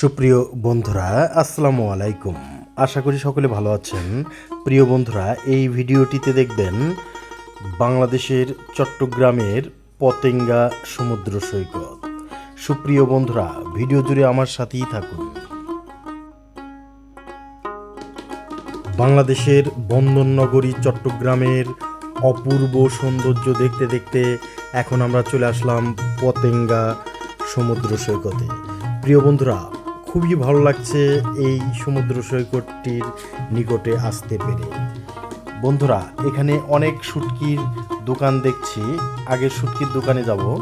সুপ্রিয় বন্ধুরা, আসসালামু আলাইকুম। আশা করি সকলে ভালো আছেন। প্রিয় বন্ধুরা, এই ভিডিওটিতে দেখবেন বাংলাদেশের চট্টগ্রামের পতেঙ্গা সমুদ্র সৈকত। সুপ্রিয় বন্ধুরা, ভিডিও জুড়ে আমার সাথেই থাকুন। বাংলাদেশের বন্দরনগরী চট্টগ্রামের অপূর্ব সৌন্দর্য দেখতে দেখতে এখন আমরা চলে আসলাম পতেঙ্গা সমুদ্র সৈকতে। প্রিয় বন্ধুরা খুবই ভালো লাগছে এই সমুদ্র সৈকতটির নিকটে আসতে পেরে। বন্ধুরা, এখানে অনেক শুটকির দোকান দেখছি। আগে শুটকির দোকানে যাব।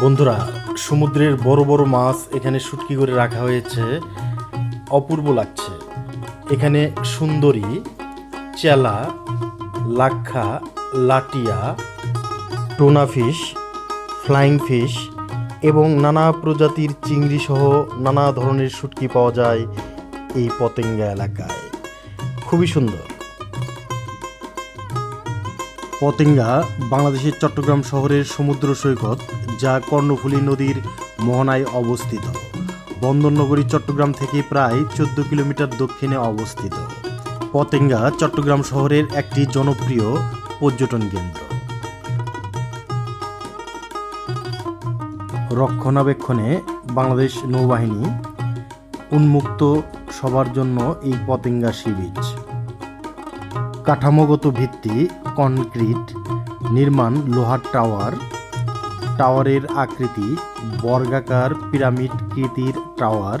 বন্ধুরা, সমুদ্রের বড় বড় মাছ এখানে শুটকি করে রাখা হয়েছে। অপূর্ব লাগছে। এখানে সুন্দরী, চেলা, লাক্ষা, লাটিয়া, টোনা ফিশ, ফ্লাইং ফিশ এবং নানা প্রজাতির চিংড়ি সহ নানা ধরনের শুটকি পাওয়া যায় এই পতেঙ্গা এলাকায়। খুবই সুন্দর। পতেঙ্গা বাংলাদেশের চট্টগ্রাম শহরের সমুদ্র সৈকত, যা কর্ণফুলী নদীর মোহনায় অবস্থিত। বন্দরনগরী চট্টগ্রাম থেকে প্রায় চোদ্দ কিলোমিটার দক্ষিণে অবস্থিত। পতেঙ্গা চট্টগ্রাম শহরের একটি জনপ্রিয় পর্যটন কেন্দ্র। রক্ষণাবেক্ষণে বাংলাদেশ নৌবাহিনী উন্মুক্ত সবার জন্য এই পতেঙ্গা সি বিচ কাঠামোগত ভিত্তি, কনক্রিট, নির্মাণ, লোহার টাওয়ার, টাওয়ারের আকৃতি, বর্গাকার পিরামিড কৃতির টাওয়ার,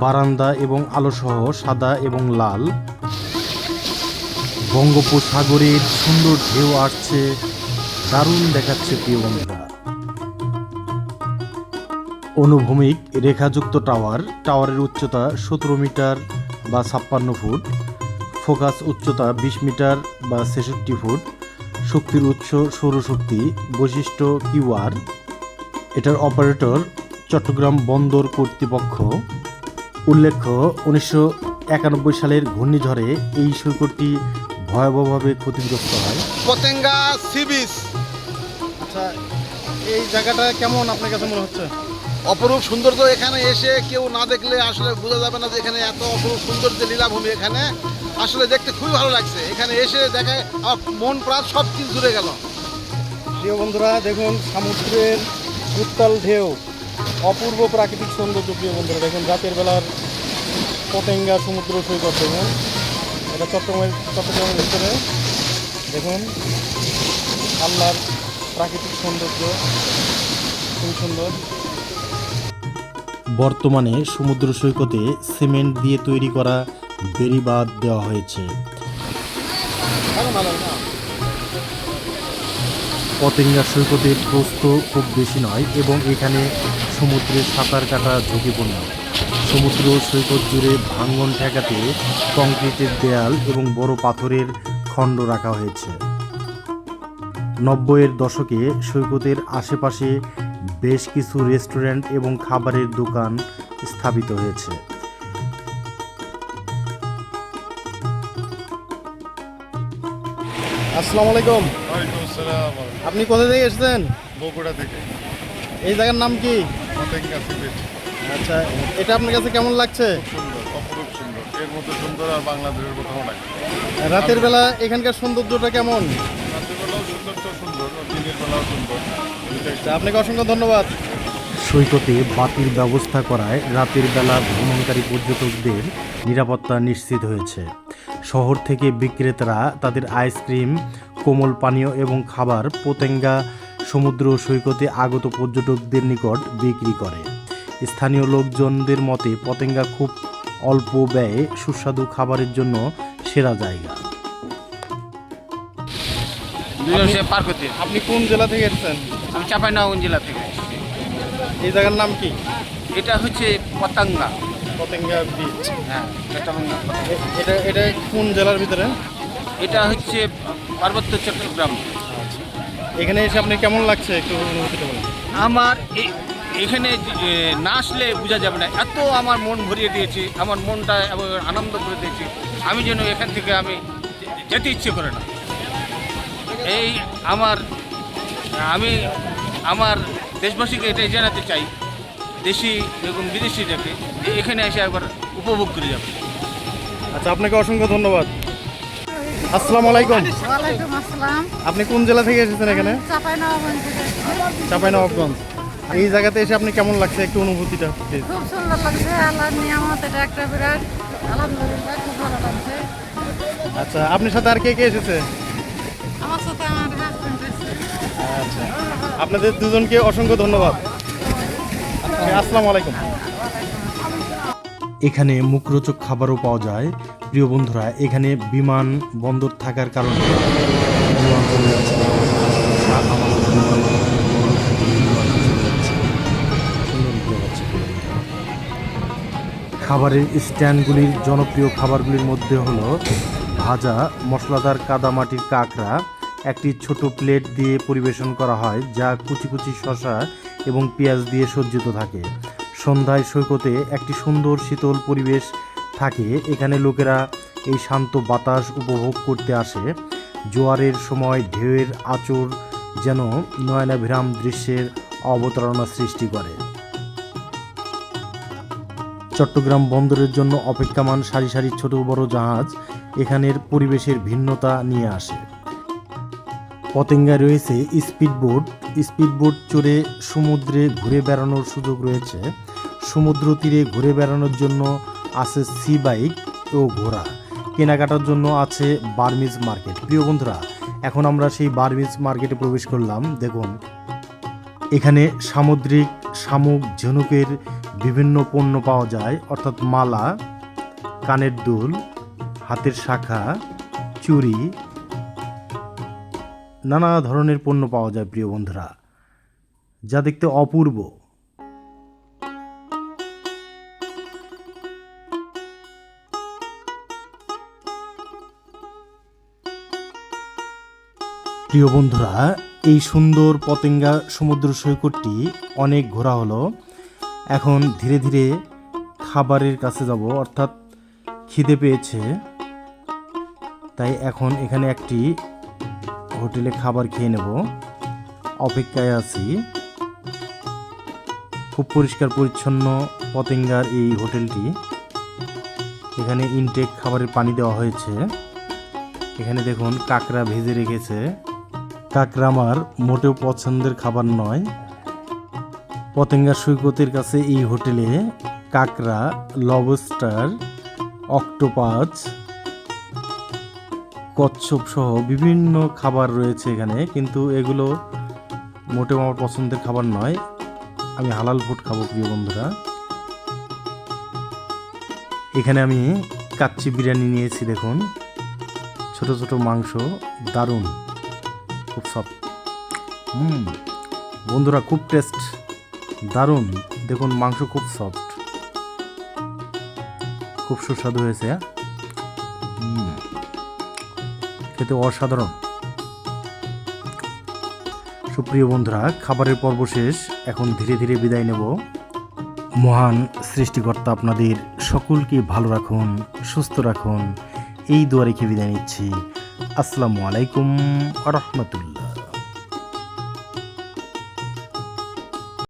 বারান্দা এবং আলোসহ সাদা এবং লাল, বঙ্গোপসাগরের সুন্দর ঢেউ আসছে দারুণ দেখাচ্ছে প্রিয় বন্ধুরা। অনুভূমিক রেখাযুক্ত টাওয়ার, টাওয়ারের উচ্চতা সতেরো মিটার বা ছাপ্পান্ন ফুট, ফোকাস উচ্চতা বিশ মিটার বা ছেষট্টি ফুট, শক্তির উৎস সৌরশক্তি, বৈশিষ্ট্য কিউআর। এটার অপারেটর চট্টগ্রাম বন্দর কর্তৃপক্ষ। উল্লেখ্য, উনিশশো একানব্বই সালের ঘূর্ণিঝড়ে এই সৈকতটি ভয়াবহভাবে ক্ষতিগ্রস্ত হয়। Patenga sea beach. আচ্ছা এই জায়গাটা কেমন আপনার কাছে মনে হচ্ছে? অপরূপ সৌন্দর্য এখানে এসে কেউ না দেখলে আসলে বোঝা যাবে না যে এখানে এত অপরূপ সুন্দর যে লীলাভূমি এখানে। আসলে দেখতে খুবই ভালো লাগছে। এখানে এসে আমার মন প্রাণ সব কিছু জুড়ে গেল। প্রিয় বন্ধুরা দেখুন সমুদ্রের উত্তাল ঢেউ অপূর্ব প্রাকৃতিক সৌন্দর্য প্রিয় বন্ধুরা দেখুন রাতের বেলার পতেঙ্গা সমুদ্র সৈকত দেখুন। এটা চট্টগ্রামের চট্টগ্রামের ভিতরে দেখুন। আল্লাহর প্রাকৃতিক সৌন্দর্য, খুবই সুন্দর। বর্তমানে সমুদ্র সৈকতে সিমেন্ট দিয়ে তৈরি করা বেড়িবাঁধ দেওয়া হয়েছে। পতেঙ্গা সৈকতের প্রস্থ খুব বেশি নয় এবং এখানে সমুদ্রে সাঁতার কাটা ঝুঁকিপূর্ণ। সমুদ্র সৈকত জুড়ে ভাঙ্গন ঠেকাতে কংক্রিটের দেয়াল এবং বড় পাথরের খণ্ড রাখা হয়েছে। নব্বইয়ের দশকে সৈকতের আশেপাশে বেশ কিছু রেস্টুরেন্ট এবং খাবারের দোকান স্থাপিত হয়েছে। আসসালামু আলাইকুম। আপনি কোথা থেকে এসেছেন? বগুড়া থেকে। এই জায়গার নাম কি? আচ্ছা এটা আপনার কাছে কেমন লাগছে? অপরূপ সুন্দর। এর মধ্যে সুন্দর আর বাংলাদেশের কোথাও নাই রাতের বেলা এখানকার সৌন্দর্যটা কেমন? তো সুন্দর দিনের বেলাও সুন্দর। আপনাকে অসংখ্য ধন্যবাদ। সৈকতে বাতির ব্যবস্থা করায় রাতের বেলা ভ্রমণকারী পর্যটকদের নিরাপত্তা নিশ্চিত হয়েছে। শহর থেকে বিক্রেতারা তাদের আইসক্রিম কোমল পানীয় এবং খাবার পোতেঙ্গা সমুদ্র সৈকতে আগত পর্যটকদের নিকট বিক্রি করে। স্থানীয় লোকজনদের মতে পতেঙ্গা খুব অল্প ব্যয়ে সুস্বাদু খাবারের জন্য সেরা জায়গা। পার করতে। আপনি কোন জেলা থেকে এসেছেন? আমি চাঁপাইনগঞ্জ জেলা থেকে। এই জায়গার নাম কি? এটা হচ্ছে পতাঙ্গা। পতেঙ্গা বিচ হ্যাঁ এটা এটা কোন জেলার ভিতরে? এটা হচ্ছে পার্বত্য চট্টগ্রাম। এখানে এসে আপনি কেমন লাগছে একটু অনুভূতিটা বলুন। আমার এখানে না আসলে বোঝা যাবে না। এত আমার মন ভরিয়ে দিয়েছি আমার মনটা আনন্দ করে দিয়েছি। আমি যেন এখান থেকে আমি যেতে ইচ্ছে করে না। এই আমার আমি আমার দেশবাসীকে এটাই জানাতে চাই দেশি এবং বিদেশি দেখে যে এখানে এসে একবার উপভোগ করে যাবে। আচ্ছা আপনাকে অসংখ্য ধন্যবাদ। আসসালামু আলাইকুম। ওয়ালাইকুম আসসালাম। আপনি কোন জেলা থেকে এসেছেন এখানে? চাপাই নবাবগঞ্জ চাঁপাইনবাবগঞ্জ। এই জায়গাতে এসে আপনি কেমন লাগছে? একটু অনুভূতিটা খুব সুন্দর লাগছে আল্লাহর নিয়ামত এটা একটা বিরাট আলহামদুলিল্লাহ খুব ভালো লাগছে। আচ্ছা আপনার সাথে আর কে কে এসেছে? আচ্ছা। আপনাদের দুজনকে অসংখ্য ধন্যবাদ। আসসালামু আলাইকুম। এখানে মুখরোচক খাবারও পাওয়া যায়। প্রিয় বন্ধুরা, এখানে বিমান বন্দর থাকার কারণে। খাবারের স্ট্যান্ডগুলির জনপ্রিয় খাবারগুলির মধ্যে হলো ভাজা, মশলাদার কাদামাটির কাঁকড়া একটি ছোট প্লেট দিয়ে পরিবেশন করা হয়, যা কুচি কুচি শসা এবং পেঁয়াজ দিয়ে সজ্জিত থাকে। সন্ধ্যায় সৈকতে একটি সুন্দর শীতল পরিবেশ থাকে, এখানে লোকেরা এই শান্ত বাতাস উপভোগ করতে আসে। জোয়ারের সময় ঢেউয়ের আচর যেন নয়নাভিরাম দৃশ্যের অবতারণা সৃষ্টি করে। চট্টগ্রাম বন্দরের জন্য অপেক্ষমান সারি সারি ছোট বড় জাহাজ এখানের পরিবেশের ভিন্নতা নিয়ে আসে। পতেঙ্গায় রয়েছে স্পিডবোট। স্পিডবোট চড়ে সমুদ্রে ঘুরে বেড়ানোর সুযোগ রয়েছে। সমুদ্র তীরে ঘুরে বেড়ানোর জন্য আছে সি বাইক ও ঘোড়া। কেনাকাটার জন্য আছে বার্মিজ মার্কেট। প্রিয় বন্ধুরা, এখন আমরা সেই বার্মিজ মার্কেটে প্রবেশ করলাম। দেখুন, এখানে সামুদ্রিক শামুক, ঝিনুকের বিভিন্ন পণ্য পাওয়া যায়। অর্থাৎ মালা, কানের দুল, হাতের শাখা, চুড়ি নানা ধরনের পণ্য পাওয়া যায়, প্রিয় বন্ধুরা, যা দেখতে অপূর্ব। প্রিয় বন্ধুরা, এই সুন্দর পতেঙ্গা সমুদ্র সৈকতটি অনেক ঘোরা হলো। এখন ধীরে ধীরে খাবারের কাছে যাব, অর্থাৎ খিদে পেয়েছে। তাই এখন এখানে একটি হোটেলে খাবার খেয়ে নেব। অপেক্ষায় আছি। খুব পরিষ্কার পরিচ্ছন্ন পতেঙ্গার এই হোটেলটি। এখানে ইনটেক খাবারের পানি দেওয়া হয়েছে। এখানে দেখুন কাঁকড়া ভেজে রেখেছে। কাঁকড়া আমার মোটেও পছন্দের খাবার নয়। পতেঙ্গা সৈকতের কাছে এই হোটেলে কাঁকড়া, লবস্টার, অক্টোপাস কচ্ছপ সহ বিভিন্ন খাবার রয়েছে এখানে, কিন্তু এগুলো মোটেও আমার পছন্দের খাবার নয়। আমি হালাল ফুড খাব, প্রিয় বন্ধুরা। এখানে আমি কাচ্চি বিরিয়ানি নিয়েছি, দেখুন। ছোট ছোট মাংস, দারুণ। খুব সফট হুম, বন্ধুরা, খুব টেস্ট দারুণ। দেখুন, মাংস খুব সফট খুব সুস্বাদু হয়েছে খেতে অসাধারণ। সুপ্রিয় বন্ধুরা, খাবারের পর্ব শেষ। এখন ধীরে ধীরে বিদায় নেব। মহান সৃষ্টিকর্তা আপনাদের সকলকে ভালো রাখুন, সুস্থ রাখুন। এই দুয়ারে বিদায় নিচ্ছি। আসসালামু আলাইকুম রহমতুল্লাহ।